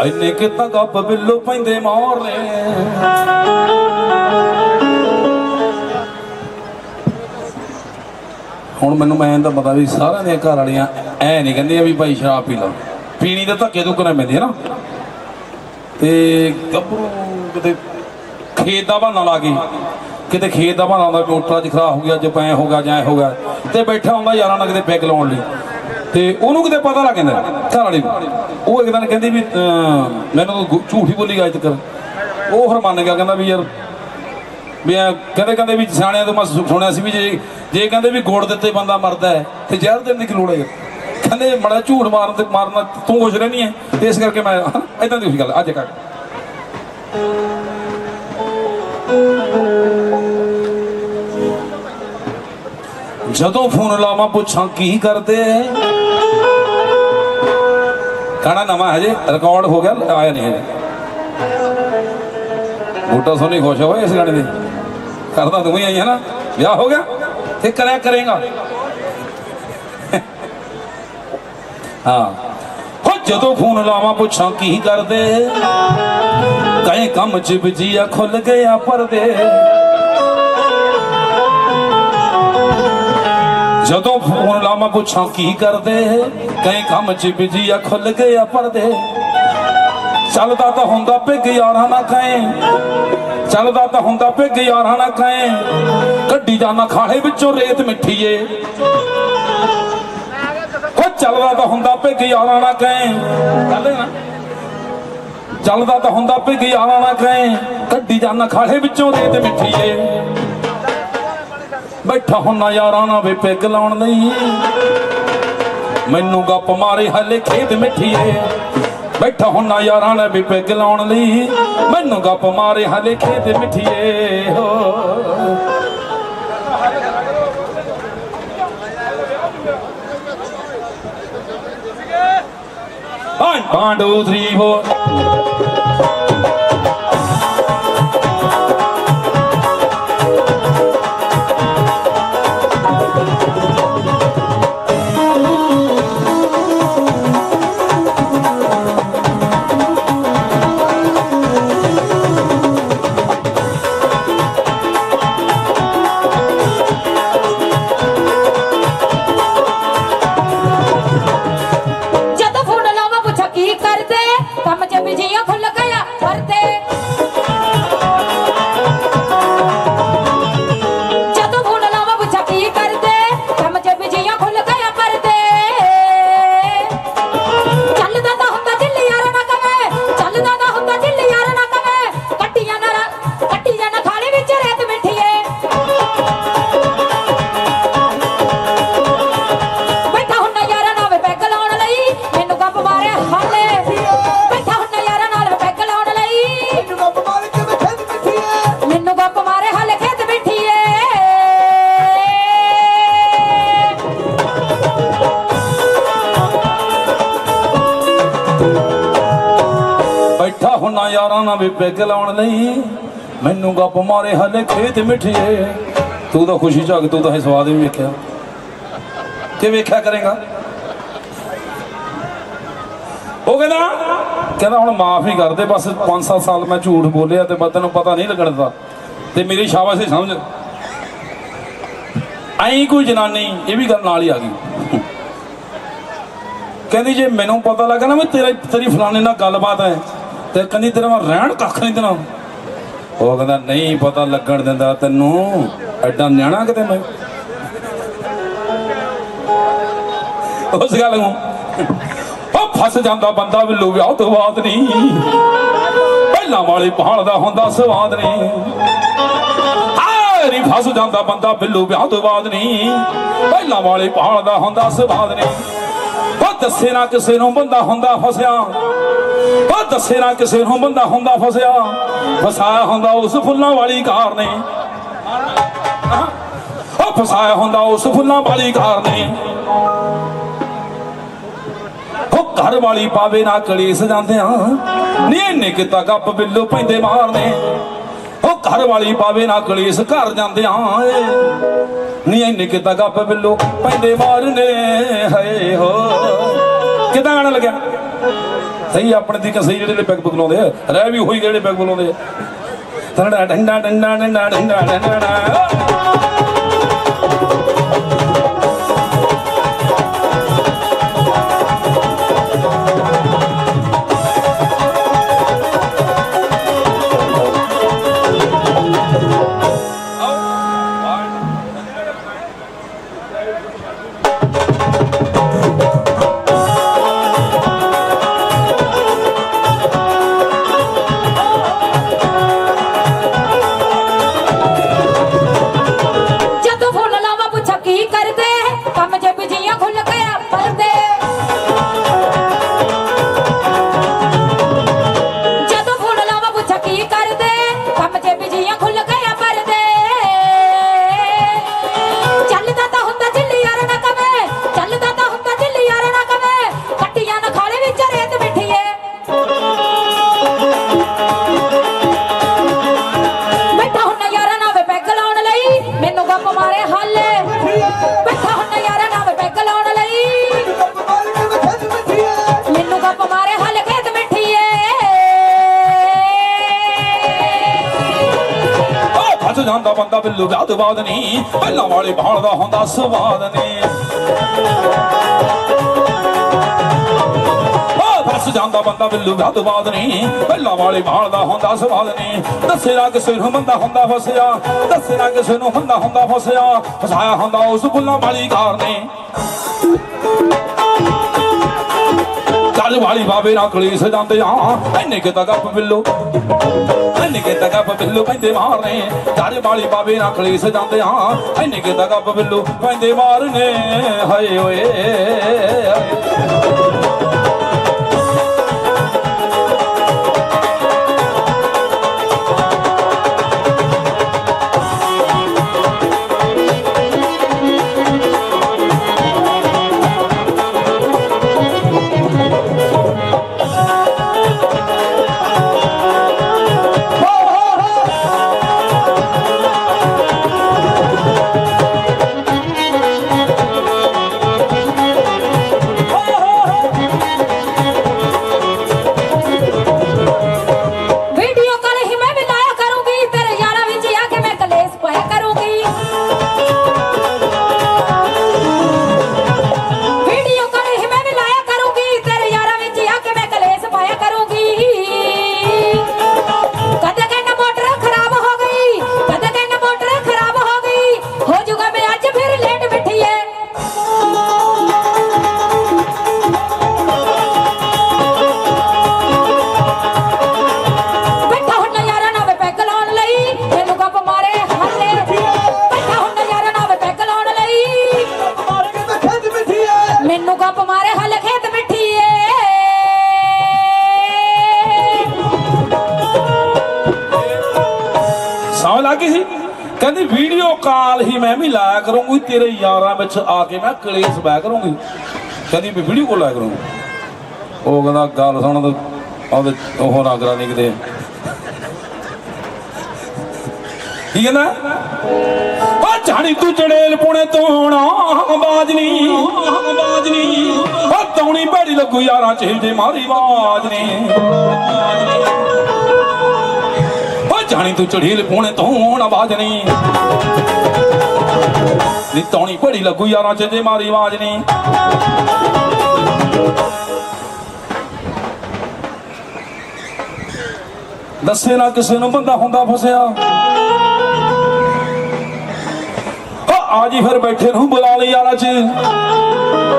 ਐਨੇ ਕਿ ਗੱਪ ਬਿੱਲੋ ਪੈਂਦੇ ਮਾਰਨੇ ਹੁਣ ਮੈਨੂੰ ਮੈਂ ਤਾਂ ਪਤਾ ਵੀ ਸਾਰਿਆਂ ਦੀਆਂ ਘਰ ਵਾਲੀਆਂ ਐ ਨਹੀਂ ਕਹਿੰਦੀਆਂ ਵੀ ਭਾਈ ਸ਼ਰਾਬ ਪੀ ਲਓ। ਪੀਣੀ ਦੇ ਧੱਕੇ ਤੋਂ ਪੈਂਦੀ ਹੈ ਨਾ। ਤੇ ਗੱਭਰੂ ਕਿਤੇ ਖੇਤ ਦਾ ਬਹਾਨਾ ਲਾ ਕੇ, ਕਿਤੇ ਖੇਤ ਦਾ ਬਹਾਨਾ ਹੁੰਦਾ ਮੋਟਰ ਅੱਜ ਖਰਾਬ ਹੋ ਗਿਆ ਅੱਜ ਪੈ ਹੋ ਗਿਆ ਜਾਂ ਐਂ ਹੋ ਗਿਆ, ਤੇ ਬੈਠਾ ਹੁੰਦਾ ਯਾਰਾਂ ਨਾਲ ਕਿਤੇ ਪੈਗ ਲਾਉਣ ਲਈ। ਤੇ ਉਹਨੂੰ ਕਿਤੇ ਪਤਾ ਲੱਗ ਜਾਂਦਾ ਘਰ ਵਾਲੀ ਨੂੰ। ਉਹ ਇੱਕ ਦਿਨ ਕਹਿੰਦੀ ਵੀ ਮੈਨੂੰ ਤਾਂ ਝੂਠ ਹੀ ਬੋਲੀ ਗਾ ਅੱਜ ਉਹ ਫਿਰ ਮੰਨ ਗਿਆ, ਕਹਿੰਦਾ ਵੀ ਯਾਰ, ਵੀ ਕਹਿੰਦੇ ਕਹਿੰਦੇ ਵੀ ਸਿਆਣਿਆਂ ਤੋਂ ਮੈਂ ਸੁਣਿਆ ਸੀ ਵੀ ਜੇ ਜੇ ਕਹਿੰਦੇ ਵੀ ਗੋੜ ਦਿੱਤੇ ਬੰਦਾ ਮਰਦਾ ਹੈ, ਤੇ ਜ਼ਹਿਰ ਦੇਣ ਦੀ ਕੀ ਲੋੜ ਹੈ? ਯਾਰ? ਕਹਿੰਦੇ ਮੜਾ ਝੂਠ ਮਾਰਨ ਤੇ ਮਾਰਨਾ ਤੂੰ ਖੁਸ਼ ਰਹਿਣੀ ਹੈ। ਇਸ ਕਰਕੇ ਮੈਂ ਇਦਾਂ ਦੀ ਹੋਈ ਗੱਲ ਅੱਜ ਕੱਟ ਜਦੋਂ ਫੋਨ ਲਾਵਾਂ ਪੁੱਛਾਂ ਕੀ ਕਰਦੇ ਗਾਣਾ ਨਵਾਂ ਹੈ ਰਿਕਾਰਡ ਹੋ ਗਿਆ, ਆਇਆ ਨਹੀਂ ਹੈ ਬੂਟਾ ਸੋਨੀ ਖੁਸ਼ ਹੋਇਆ ਇਸ ਗਾਣੇ ਦੇ। ਕਰਦਾ ਤੂੰ ਹੀ ਆਈ ਹੈ ਨਾ। ਵਿਆਹ ਹੋ ਗਿਆ, ਤੇ ਕਰਿਆ ਕਰੇਗਾ। ਹਾਂ। ਹੋ ਜਦੋਂ ਫੋਨ ਲਾਵਾਂ, ਪੁੱਛਾਂ ਕੀ ਕਰਦੇ? ਕਹੇ ਕੰਮ ਚ ਬਜੀਆ ਖੁੱਲ ਗਿਆ ਪਰਦੇ। ਜਦੋਂ ਫੋਨ ਲਾਵਾਂ, ਪੁੱਛਾਂ ਕੀ ਕਰਦੇ? ਕਈ ਕੰਮ ਚ ਬਜੀਆ ਖੁੱਲ ਗਿਆ ਪਰਦੇ। ਚੱਲਦਾ ਤਾਂ ਹੁੰਦਾ ਪਿੱਗ ਯਾਰਾਂ ਨਾ ਕਹੇ ਚੱਲਦਾ ਤਾਂ ਹੁੰਦਾ ਪਿੱਗ ਯਾਰਾਂ ਨਾ ਕਹੇ ਕੱਢੀ ਜਾਣਾ ਖਾਲੇ ਵਿੱਚੋਂ ਰੇਤ ਮਿੱਠੀਏ। ਉਹ ਚੱਲਦਾ ਤਾਂ ਹੁੰਦਾ ਪਿੱਗ ਯਾਰਾਂ ਨਾ ਕਹੇ ਚੱਲੇ ਨਾ? ਚੱਲਦਾ ਤਾਂ ਹੁੰਦਾ ਪਿੱਗ ਯਾਰਾਂ ਨਾ ਕਹੇ ਕੱਢੀ ਜਾਣਾ ਖਾਲੇ ਵਿੱਚੋਂ ਰੇਤ ਮਿੱਠੀਏ। ਬੈਠਾ ਹੁੰਨਾ ਯਾਰਾਂ ਨਾਲ ਵੇ ਪਿੱਗ ਲਾਉਣ ਲਈ। ਮੈਨੂੰ ਗੱਪ ਮਾਰੇ ਹਲੇ ਖੇਤ ਮਿੱਠੀਏ। ਬੈਠਾ ਹੁੰਨਾ ਯਾਰਾਂ ਨੇ ਵੀ ਪੈਗ ਲਾਉਣ ਲਈ। ਮੈਨੂੰ ਗੱਪ ਮਾਰੇ ਹਲੇ ਖੇਤ ਮਿੱਠੀਏ, ਹੋ। ਬਾਂਡੂ 3 4 ਹੁੰਨਾ ਵੀ ਪਿੱਗ ਲਾਉਣ ਲਈ ਮੈਨੂੰ ਗੱਪ ਮਾਰੇ ਹਲੇ ਖੇਤ ਮਿੱਠੀਏ। ਤੂੰ ਤਾਂ ਖੁਸ਼ੀ ਝਾਗ ਤੂੰ ਤਾਂ ਸਵਾਦ ਵੀ ਵੇਖਿਆ। ਕਿ ਵੇਖਿਆ ਕਰੇਗਾ? ਉਹ ਕਹਿੰਦਾ ਕਹਿੰਦਾ ਹੁਣ ਮਾਫ ਹੀ ਕਰ ਦੇ, ਬਸ 5-7 ਸਾਲ ਮੈਂ ਝੂਠ ਬੋਲਿਆ ਤੇ ਮੈਂ ਤੈਨੂੰ ਪਤਾ ਨਹੀਂ ਲੱਗਣ ਦਾ ਤੇ ਮੇਰੀ ਸ਼ਾਬਾਸ਼ ਹੀ ਸਮਝ। ਐਂ ਕੋਈ ਜਨਾਨੀ, ਇਹ ਵੀ ਗੱਲ ਨਾਲ ਹੀ ਆ ਗਈ। ਕਹਿੰਦੀ ਜੇ ਮੈਨੂੰ ਪਤਾ ਲੱਗਾ ਨਾ ਵੀ ਤੇਰਾ ਤੇਰੀ ਫਲਾਣੇ ਨਾਲ ਗੱਲਬਾਤ ਹੈ ਤੇ ਕਹਿੰਦੀ ਤੇਰਾ ਰਹਿਣ ਕੱਖ ਨਹੀਂ ਦੇਣਾ। ਉਹ ਕਹਿੰਦਾ, ਨਹੀਂ ਪਤਾ ਲੱਗਣ ਦਿੰਦਾ ਤੈਨੂੰ, ਐਡਾ ਨਿਆਣਾ ਕਿਤੇ ਮੈਂ। ਉਸ ਗੱਲ ਨੂੰ ਉਹ ਫਸ ਜਾਂਦਾ ਬੰਦਾ ਵਿੱਲੂ ਵਿਆਹ ਤੋਂ ਬਾਅਦ ਨਹੀਂ ਪਹਿਲਾਂ ਵਾਲੀ ਪਹਾੜ ਦਾ ਹੁੰਦਾ ਸਵਾਦ ਨਹੀਂ ਹਾਏ ਨੀ ਫਸ ਜਾਂਦਾ ਬੰਦਾ ਬਿੱਲੂ ਵਿਆਹ ਤੋਂ ਬਾਅਦ ਨਹੀਂ ਪਹਿਲਾਂ ਵਾਲੀ ਪਹਾੜ ਦਾ ਹੁੰਦਾ ਸਵਾਦ ਨਹੀਂ ਉਹ ਦੱਸੇ ਨਾ ਕਿਸੇ ਨੂੰ ਬੰਦਾ ਹੁੰਦਾ ਫਸਿਆ। ਉਹ ਦੱਸੇ ਨਾ ਕਿਸੇ ਨੂੰ ਬੰਦਾ ਹੁੰਦਾ ਫਸਿਆ। ਫਸਾਇਆ ਹੁੰਦਾ ਉਸ ਫੁੱਲਾਂ ਵਾਲੀ ਕਾਰ ਨੇ। ਉਹ ਫਸਾਇਆ ਹੁੰਦਾ ਉਸ ਫੁੱਲਾਂ ਵਾਲੀ ਕਾਰ ਨੇ। ਉਹ ਘਰ ਵਾਲੀ ਪਾਵੇ ਨਾ ਕਲੇਸ ਜਾਂਦੇ ਆ ਨੀ ਇੰਨੇ ਕਿਤਾ ਗੱਪ ਬਿੱਲੂ ਪੈਂਦੇ ਮਾਰਨੇ ਉਹ ਘਰ ਵਾਲੀ ਪਾਵੇ ਨਾ ਕਲੇਸ ਘਰ ਜਾਂਦੇ ਆ ਨੀ ਇੰਨੇ ਕਿਤਾ ਗੱਪ ਬਿੱਲੂ ਪੈਂਦੇ ਮਾਰਨੇ ਹਏ ਹੋ। ਕਿਦਾਂ ਗਾਣਾ ਲੱਗਿਆ? ਸਹੀ ਆਪਣੇ ਦੀ ਸਹੀ ਜਿਹੜੇ ਪੈਗ ਪੁਗ ਆ, ਰਹਿ ਵੀ ਹੋਈ ਜਿਹੜੇ ਪੈਗ ਪੁਗ ਆ। ਡੰਡਾ ਡੰਡਾ ਡੰਡਾ ਡੰਡਾ ਡੰਡਾ ਡੰਡਾ ਜਾਂਦਾ ਬਿੱਲੂ ਵਿਆਹ ਤੋਂ ਨਹੀਂ ਪਹਿਲਾਂ ਵਾਲੇ ਭਾਲ ਦਾ ਹੁੰਦਾ ਸਵਾਦ ਨੇ। ਫਸ ਜਾਂਦਾ ਬੰਦਾ ਬਿੱਲੂ ਵਿਆਹ ਤੋਂ ਨਹੀਂ ਪਹਿਲਾਂ ਵਾਲੇ ਭਾਲ ਦਾ ਹੁੰਦਾ ਸਵਾਦ ਨੇ। ਦੱਸੇ ਨਾ ਕਿਸੇ ਨੂੰ ਬੰਦਾ ਹੁੰਦਾ ਫਸਿਆ। ਦੱਸੇ ਨਾ ਕਿਸੇ ਨੂੰ ਹੁੰਦਾ ਹੁੰਦਾ ਫਸਿਆ। ਫਸਾਇਆ ਹੁੰਦਾ ਉਸ ਬੁੱਲਾਂ ਵਾਲੀ ਕਾਰ ਨੇ। ਚੱਲ ਵਾਲੀ ਬਾਬੇ ਨਾਲ ਕਲੀਸ ਜਾਂਦੇ ਆ। ਐਨੇ ਕਿ ਤੱਕ ਗੱਪ ਬਿੱਲੂ ਐਨੇ ਕਿ ਤੱਕ ਗੱਪ ਬਿੱਲੂ, ਪੈਂਦੇ ਮਾਰਨੇ। ਚੱਲ ਵਾਲੀ ਬਾਬੇ ਨਾਲ ਕਲੀਸ ਜਾਂਦੇ ਆ। ਐਨੇ ਕਿ ਤੱਕ ਗੱਪ ਬਿੱਲੂ, ਪੈਂਦੇ ਮਾਰਨੇ। ਹਾਏ ਓਏ। ਕਹਿੰਦੀ, ਵੀਡੀਓ ਕਾਲ ਹੀ ਮੈਂ ਵੀ ਲਾਇਆ ਕਰੂੰਗੀ, ਤੇਰੇ ਯਾਰਾਂ ਵਿੱਚ ਆ ਕੇ ਮੈਂ ਕਲੇਸ਼ ਬਹਿ ਕਰੂੰਗੀ। ਕਹਿੰਦੀ, ਵੀ ਵੀਡੀਓ ਕਾਲ ਲਾਇਆ ਕਰੂੰਗੀ। ਉਹ ਕਹਿੰਦਾ, ਗੱਲ ਸੁਣ ਉਹਦੇ ਉਹ ਨਾ ਕਰਾ ਨਿਕਦੇ ਕੀ ਕਹਿੰਦਾ? ਆ ਝਾੜੀ ਤੂੰ ਚੜੇਲ ਪੁਣੇ ਤੋਣਾ ਬਾਜਨੀ ਬਾਜਨੀ ਆ ਤੌਣੀ ਭੈੜੀ ਲੱਗੂ ਯਾਰਾਂ ਚ ਜੇ ਮਾਰੀ ਬਾਜਨੀ ਓ ਜਾਣੀ ਤੂੰ ਚੜੀਲ ਪੂਣੇ ਤੋਂ ਹੁਣ ਆਵਾਜ਼ ਨਹੀਂ। ਨੀ ਤੌਣੀ ਬੜੀ ਲੱਗੂ ਯਾਰਾਂ ਚ ਜੇ ਮਾਰੀ ਆਵਾਜ਼ ਨਹੀਂ। ਦੱਸੇ ਨਾ ਕਿਸੇ ਨੂੰ ਬੰਦਾ ਹੁੰਦਾ ਫਸਿਆ। ਆ ਜੀ ਫਿਰ ਬੈਠੇ ਨੂੰ ਬੁਲਾ ਲਈ ਯਾਰਾਂ ਚ।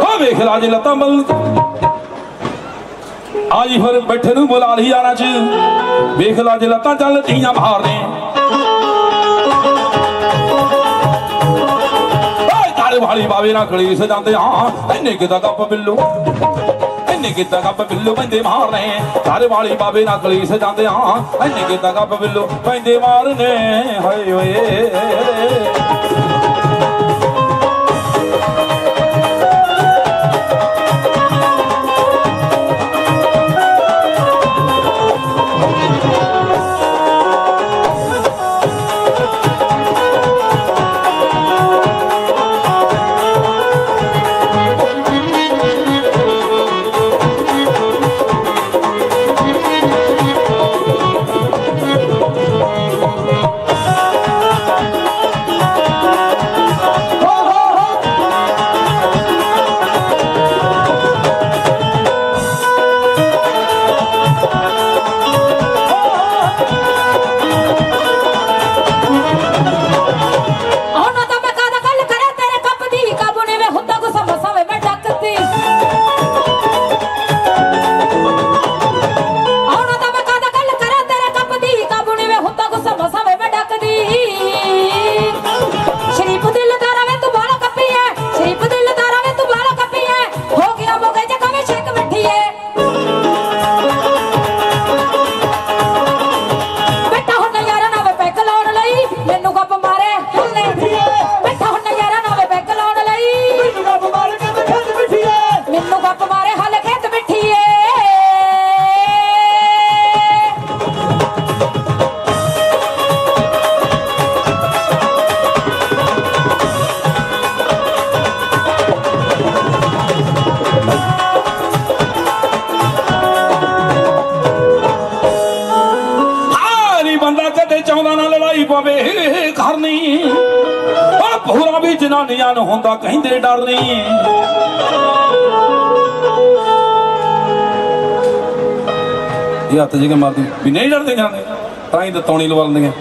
ਓ ਵੇਖ ਲਾ ਜੀ ਲੱਤਾਂ ਬਲ ਆ ਜੀ ਫਿਰ ਬੈਠੇ ਨੂੰ ਬੁਲਾ ਲਈ ਯਾਰਾਂ ਚ। ਵੇਖ ਲਾ ਜੇ ਲੱਤਾਂ ਚੱਲ ਤੀਆਂ ਮਾਰਦੇ ਓਏ ਤਾਲੇ ਵਾਲੀ ਬਾਵੇ ਨਾਲ ਖੜੀ ਸ ਜਾਂਦੇ ਹਾਂ ਇੰਨੇ ਕਿਦਾ ਗੱਪ ਬਿੱਲੂ? ਇੰਨੇ ਕਿਦਾ ਗੱਪ ਬਿੱਲੂ ਪੈਂਦੇ ਮਾਰਨੇ। ਤਾਰੇ ਵਾਲੀ ਬਾਵੇ ਨਾਲ ਖੜੀ ਸ ਜਾਂਦੇ ਹਾਂ ਇੰਨੇ ਕਿਦਾ ਗੱਪ ਬਿੱਲੂ ਪੈਂਦੇ ਮਾਰਨੇ। ਹਾਏ ਓਏ। ਪਵੇ ਕਰਨੀ ਆ ਪੂਰਾ ਵੀ ਜਨਾਨੀਆਂ ਨੂੰ ਹੁੰਦਾ ਕਹਿੰਦੇ ਡਰਨੀ ਇਹ ਹੱਥ ਜਿਹਾ ਮਾਰਦੀ ਵੀ ਨਹੀਂ ਡਰਦੇ ਜਾਂਦੇ ਤਾਂ ਹੀ ਤਾਂ ਤੌਣੀ ਲਵਾ ਲੈਂਦੀਆਂ